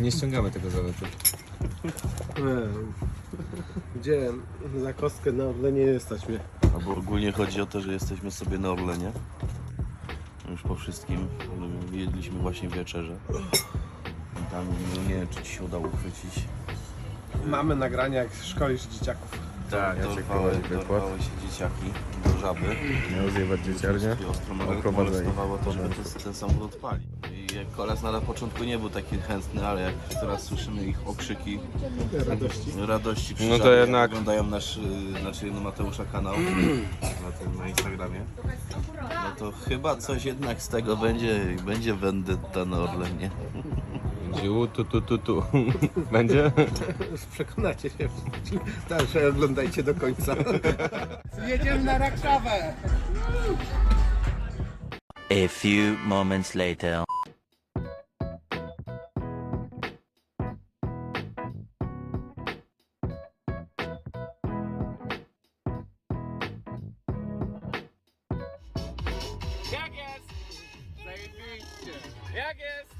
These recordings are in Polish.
Nie ściągamy tego zalotu. Gdzie za kostkę na Orlenie nie stać mnie. Albo ogólnie chodzi o to, że jesteśmy sobie na Orlenie. Już po wszystkim y, jedliśmy właśnie wieczerze. I Tam nie wiem, czy ci się udało uchwycić. Mamy nagrania jak szkolisz dzieciaków. Tak, Jacek dorwały, wykład. dorwały się dzieciaki do żaby. Miał zjebać dzieciarnię. I ostro molestowało to, żeby ten, ten samochód odpalił. I jak Kolas na początku nie był taki chętny, ale jak teraz słyszymy ich okrzyki Radości. radości przy No to jak jednak- oglądają nasz, y, znaczy Mateusza kanał na, tym, na Instagramie, no to chyba coś jednak z tego będzie, będzie vendetta na Orlenie. Będzie u, tu, tu, tu, tu. Będzie? Już przekonacie się. Także oglądajcie do końca. Jedziemy na Rakszawę! A few moments later. Jak jest?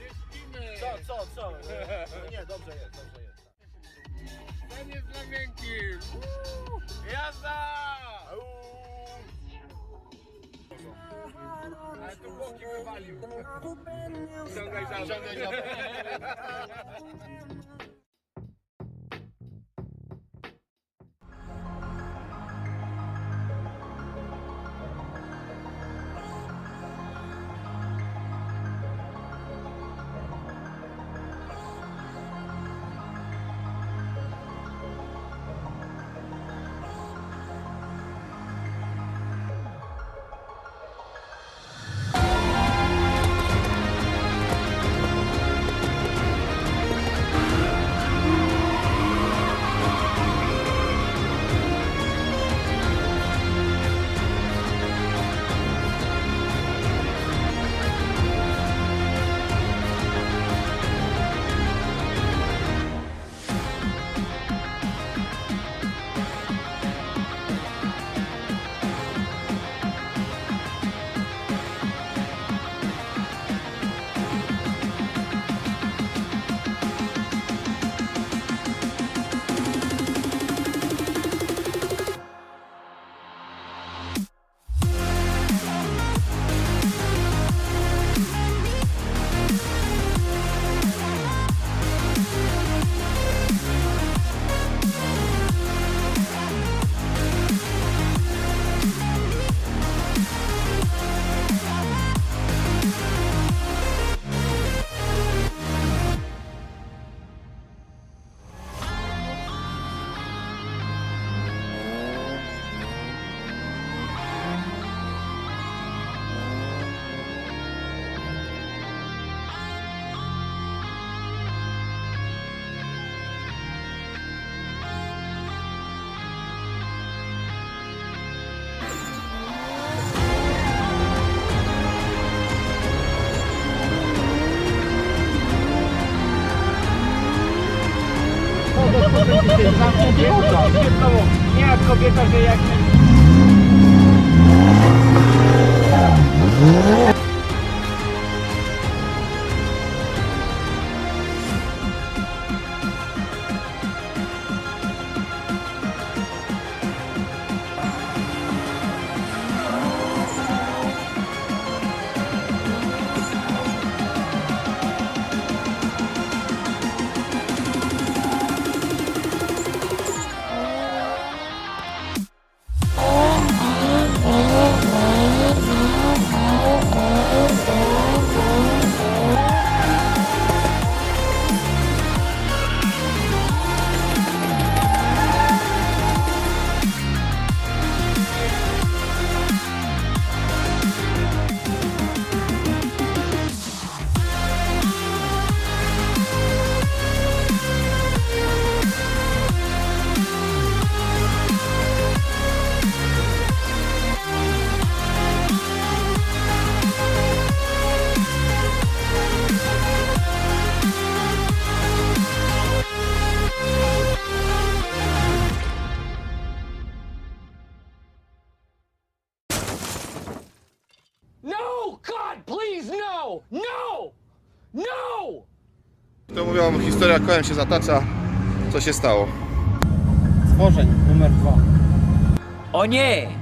Nie śpimy. Co, co, co? Nie, dobrze jest, dobrze jest. Stanie z flamenkiem. Jazda! Ale tu boki wywalił. Ściągaj żabę. Ściągaj żabę. Nie jak kobieta, że jak historia kołem się zatacza. Co się stało? Stworzeń numer dwa. O nie!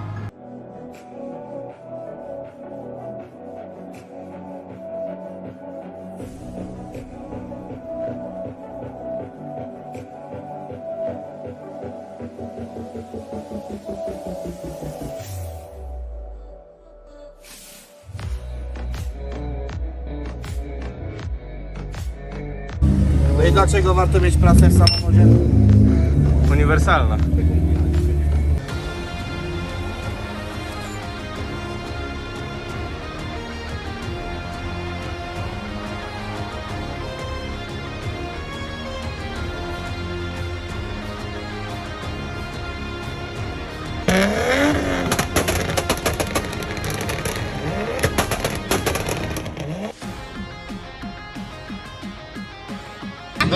Dlaczego warto mieć pracę w samochodzie? Uniwersalna.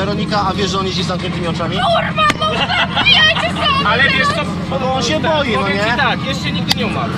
Weronika, a wiesz, że on jeździ z zamkniętymi oczami? Ale wiesz co? No bo on się boi, no Powiem ci nie? tak, jeszcze nigdy nie umarł.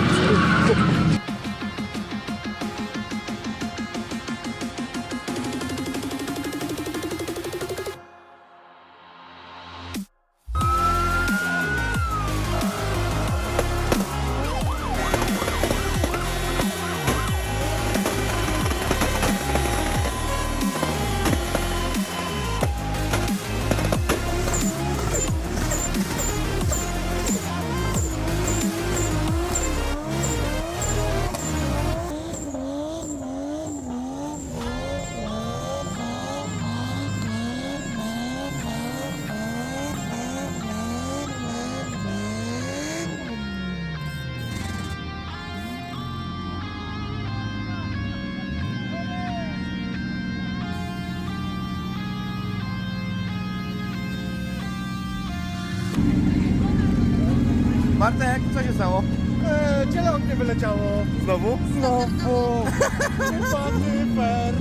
Bartek, co się stało? Eee, ciele od mnie wyleciało. Znowu? Znowu. Chyba dyfer.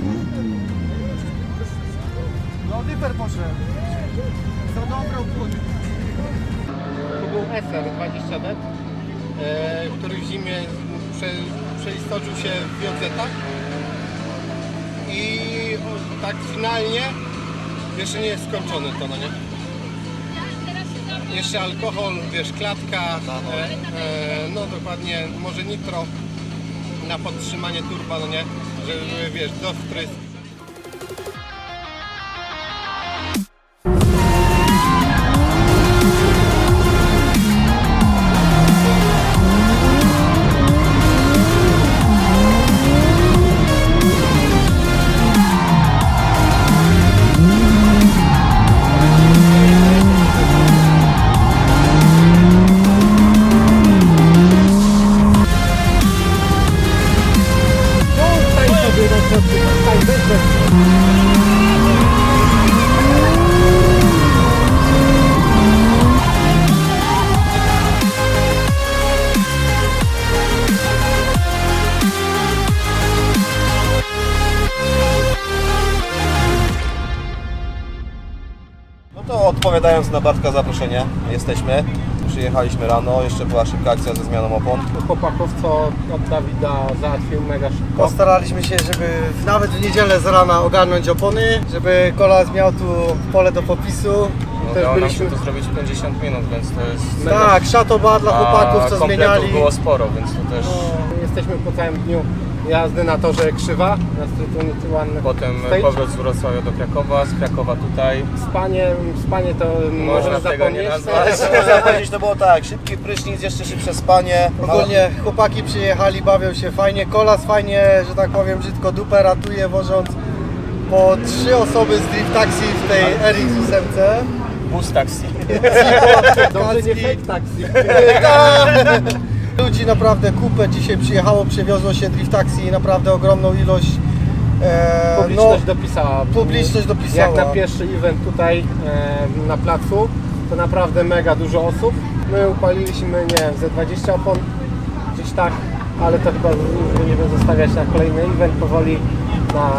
No dyfer poszedł. Za dobrą. To był SR 20D, e, który w zimie prze, przeistoczył się w Jodzetę. I o, tak finalnie jeszcze nie jest skończony to, no nie? Jeszcze alkohol, wiesz, klatka, e, e, no dokładnie, może nitro na podtrzymanie turba, no nie? Żeby, wiesz, do wtrysk. Odpowiadając na Bartka zaproszenie, jesteśmy. Przyjechaliśmy rano, jeszcze była szybka akcja ze zmianą opon. Chłopaków, co od Dawida załatwił mega szybko. Postaraliśmy się, żeby nawet w niedzielę z rana ogarnąć opony, żeby kolas miał tu pole do popisu. No, Też udało nam byliśmy... się to zrobić w 50 minut, więc to jest... Tak, szatoba dla chłopaków, co zmieniali. było sporo, więc to też... Jesteśmy po całym dniu jazdy na torze Krzywa, na Street One Potem Stage. powrót z Wrocławia do Krakowa, z Krakowa tutaj. Spanie, spanie to można tego zapomnieć. nie nazwać. Można powiedzieć, to było tak, szybki prysznic, jeszcze szybsze spanie. Ogólnie chłopaki przyjechali, bawią się fajnie. Kolas fajnie, że tak powiem, brzydko dupę ratuje, wożąc po trzy osoby z Drift Taxi w tej RX-8. Bus taksi. Dobrze, nie fake taxi. Ludzi naprawdę kupę dzisiaj przyjechało, przywiozło się Drift Taxi, naprawdę ogromną ilość. E, Publiczność dopisała. publiczność dopisała. Jak na pierwszy event tutaj e, na placu, to naprawdę mega dużo osób. My upaliliśmy, nie wiem, ze 20 opon, gdzieś tak, ale to chyba będziemy zostawiać na kolejny event powoli na,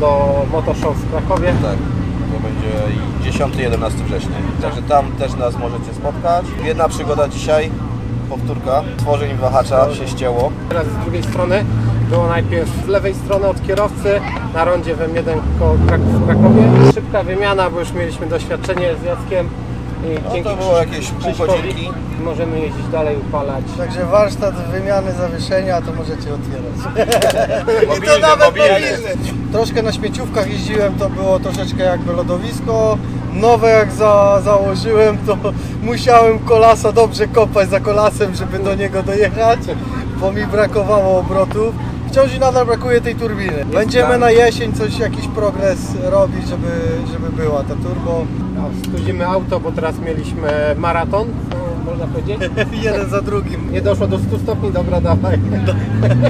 do Motoshow w Krakowie. Tak, to będzie i 10-11 września. Także tam też nas możecie spotkać. Jedna przygoda dzisiaj, powtórka. Tworzeń wahacza się ścięło. Teraz z drugiej strony Było najpierw z lewej strony od kierowcy na rondzie w M1 koło Kraków w Krakowie. Szybka wymiana, bo już mieliśmy doświadczenie z Jackiem. I No dzięki to było jakieś pół godzinki. Możemy jeździć dalej, upalać. Także warsztat wymiany zawieszenia to możecie otwierać. I to Mobilny, nawet mobilny. mobilny. Troszkę na śmieciówkach jeździłem, to było troszeczkę jakby lodowisko. Nowe jak za, założyłem, to musiałem kolasa dobrze kopać za kolasem, żeby do niego dojechać, bo mi brakowało obrotów. Wciąż i nadal brakuje tej turbiny. Będziemy na jesień coś, jakiś progres robić, żeby, żeby była ta turbo. No, Studzimy auto, bo teraz mieliśmy maraton, no, można powiedzieć. Jeden za drugim. Nie doszło do 100 stopni, dobra, dawaj.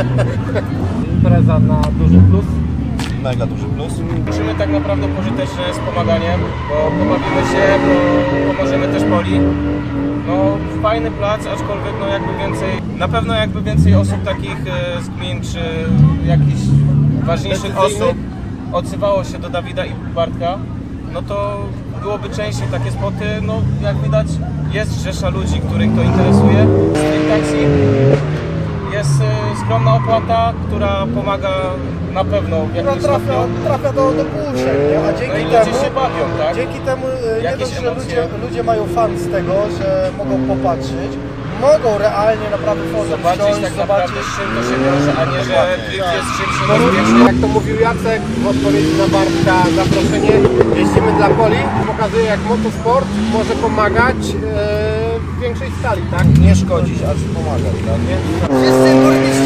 Impreza na duży plus. Mega duży plus. Liczymy tak naprawdę pożyteczne wspomaganie, bo pobawimy się, bo pomożemy też Poli. No fajny plac, aczkolwiek no jakby więcej, na pewno jakby więcej osób takich e, z gmin czy jakichś ważniejszych osób odzywało się do Dawida i Bartka, no to byłoby częściej takie spoty, no jak widać jest rzesza ludzi, których to interesuje. Skromna opłata, która pomaga na pewno w jakimś trafia, stopniu. trafia do, do nie? A No i dzięki ludzie temu... się bawią, tak? Dzięki temu e, nie Jakieś dość, że emocje. ludzie, ludzie mają fan z tego, że mogą popatrzeć, mogą realnie naprawdę fotel Zobaczyć wsiąść, tak naprawdę zobaczyć. z czym to się wiąże, a nie, że drift jest czymś No, niebezpiecznym. jak to mówił Jacek w odpowiedzi na Bartka zaproszenie, jeździmy dla Poli, pokazuje jak motosport może pomagać e, w większej skali, tak? Nie szkodzić, aż pomagać, tak? Wszyscy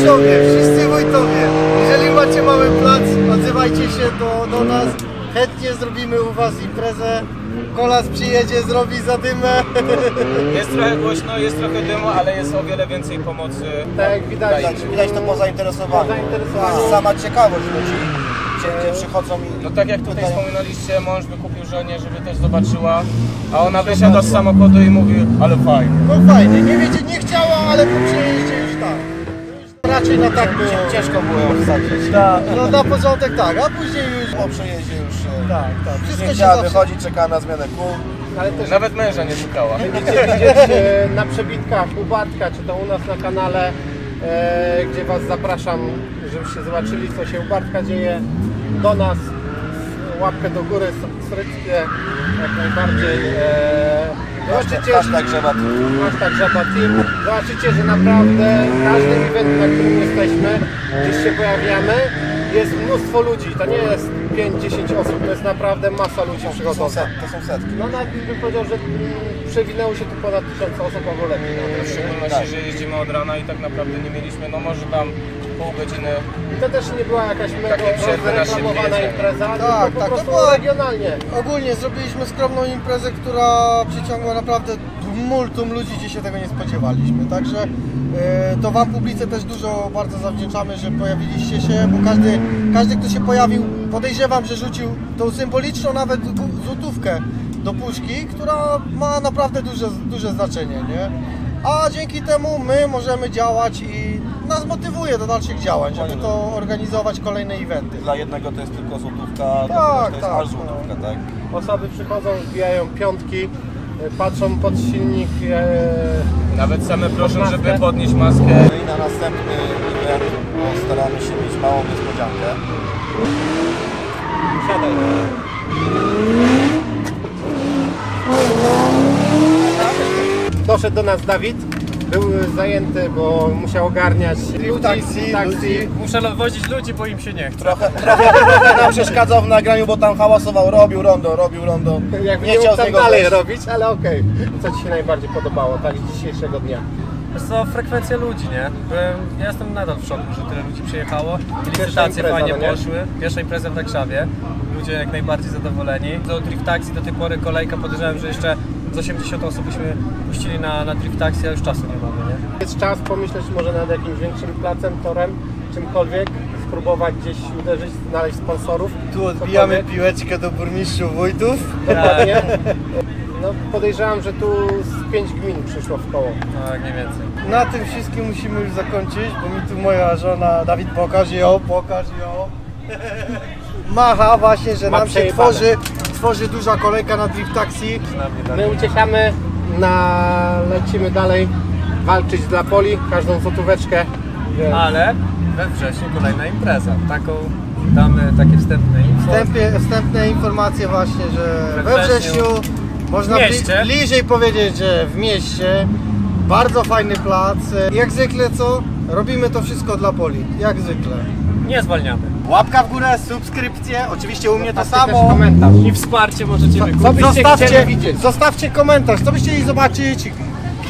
burmistrzowie, wszyscy wójtowie, jeżeli macie mały plac, odzywajcie się do, do nas, chętnie zrobimy u Was imprezę. Kolas przyjedzie, zrobi zadymę. Jest trochę głośno, jest trochę dymu, ale jest o wiele więcej pomocy. Tak jak widać, Widać, widać to po zainteresowaniu. Sama ciekawość ludzi, gdzie, gdzie przychodzą i... No tak jak tutaj pytają- wspominaliście, mąż wykupił żonie, żeby też zobaczyła, a ona wysiada z samochodu i mówi, ale fajnie. No fajnie, nie wiecie, nie chciała, ale po tak. Raczej na tak było. Ciężko było ją wsadzić. Tak, no na początek tak, a później już... Po przejeździe już e, Tak, tak. Wszystko nie się chciała zawsze... wychodzić, czekała na zmianę kół. ale też Nawet męża nie szukała. będziecie widzieć e, na przebitkach u Bartka, czy to u nas na kanale, e, gdzie Was zapraszam, żebyście zobaczyli co się u Bartka dzieje, do nas, łapkę do góry, sryckie, jak najbardziej. E, zobaczycie, Hashtag Żaba hashtag Żaba Team. Zobaczycie, że naprawdę każdy event, na którym jesteśmy, gdzieś się pojawiamy, jest mnóstwo ludzi. To nie jest 5-10 osób, to jest naprawdę masa ludzi To są, set, to są setki. No nawet bym powiedział, że mm, przewinęło się tu ponad 1000 osób albo lepiej. W nawet. szczególności, że jeździmy od rana i tak naprawdę nie mieliśmy, no może tam pół godziny. I to też nie była jakaś mega Takie przerwy na reklamowana impreza, Tak, tylko po tak, to prostu była- regionalnie. Ogólnie zrobiliśmy skromną imprezę, która przyciągła naprawdę multum ludzi, gdzie się tego nie spodziewaliśmy. Także e, to Wam publice też dużo bardzo zawdzięczamy, że pojawiliście się, bo każdy, każdy kto się pojawił, podejrzewam, że rzucił tą symboliczną nawet gu- złotówkę do puszki, która ma naprawdę duże, duże znaczenie, nie? A dzięki temu my możemy działać i nas motywuje do dalszych działań, żeby to organizować kolejne eventy. Dla jednego to jest tylko złotówka, dla Tak, to jest tak, aż złotówka, tak? Osoby przychodzą, wbijają piątki, e, patrzą pod silnik. E, Nawet same proszą, Maskę. żeby podnieść maskę. No i na następny event postaramy się mieć małą niespodziankę. siadaj. Doszedł do nas Dawid. Był zajęty, bo musiał ogarniać ludzi, taksi, taksi. Muszę wozić ludzi, bo im się nie chce. Trochę, trochę, trochę nam przeszkadzał w nagraniu, bo tam hałasował, robił rondo, robił rondo. Jakby Nie nie chciał tam dalej zejść. robić, ale okej. Co Ci się najbardziej podobało, tak, z dzisiejszego dnia? Jest to frekwencja ludzi, nie? Byłem, ja jestem nadal w szoku, że tyle ludzi przyjechało. Licytacje impreza, fajnie no nie? poszły. Pierwsza impreza w Warszawie. Ludzie jak najbardziej zadowoleni. Do Drift Taxi do tej pory kolejka podejrzewam, że jeszcze z 80 osób byśmy puścili na, na Drift Taxi, a już czasu nie mamy, nie? Jest czas pomyśleć może nad jakimś większym placem, torem, czymkolwiek, spróbować gdzieś uderzyć, znaleźć sponsorów. Tu odbijamy Cokolwiek. piłeczkę do burmistrzów wójtów. Dokładnie. No, podejrzewam, że tu z pięć gmin przyszło w koło. Tak, nie więcej. Na tym wszystkim musimy już zakończyć, bo mi tu moja żona, Dawid pokaż ją, pokaż ją. Macha właśnie, że Ma nam się przejebane. tworzy, tworzy duża kolejka na Drift Taxi. My uciekamy, na... lecimy dalej walczyć dla poli, każdą złotóweczkę. Więc Ale we wrześniu kolejna impreza. Taką damy takie wstępne info. Wstępie, wstępne informacje właśnie, że We we wrześniu. wrześniu można bli- bliżej powiedzieć, że w mieście. Bardzo fajny plac. Jak zwykle co? Robimy to wszystko dla Poli. Jak zwykle. Nie zwalniamy. Łapka w górę, subskrypcje, oczywiście u mnie to samo. komentarz. I wsparcie możecie Co wykupić. zostawcie, widzieć? zostawcie komentarz, co byście chcieli zobaczyć,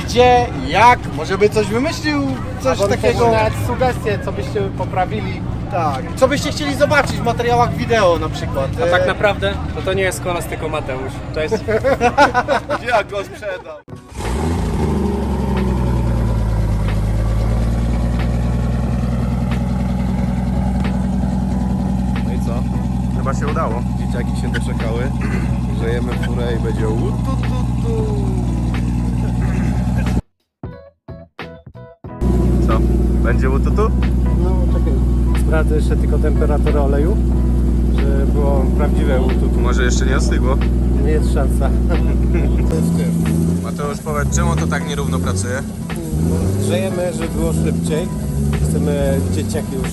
gdzie, jak, może by coś wymyślił, coś Albo takiego. takiego... nawet sugestie, co byście poprawili. Tak. Co byście chcieli zobaczyć w materiałach wideo na przykład. A tak E, naprawdę to, to nie jest kolas, tylko Mateusz. To jest Jak go sprzedam? No i co? Chyba się udało. Dzieciaki się doczekały. Grzejemy furę i będzie u tu tu tu. Co? Będzie u tu tu? No czekaj, sprawdzę jeszcze tylko temperaturę oleju, żeby było prawdziwe ututu. Może jeszcze nie ostygło? Nie jest szansa. Mateusz, powiedz, czemu to tak nierówno pracuje? Grzejemy, żeby było szybciej. Chcemy dzieciaki już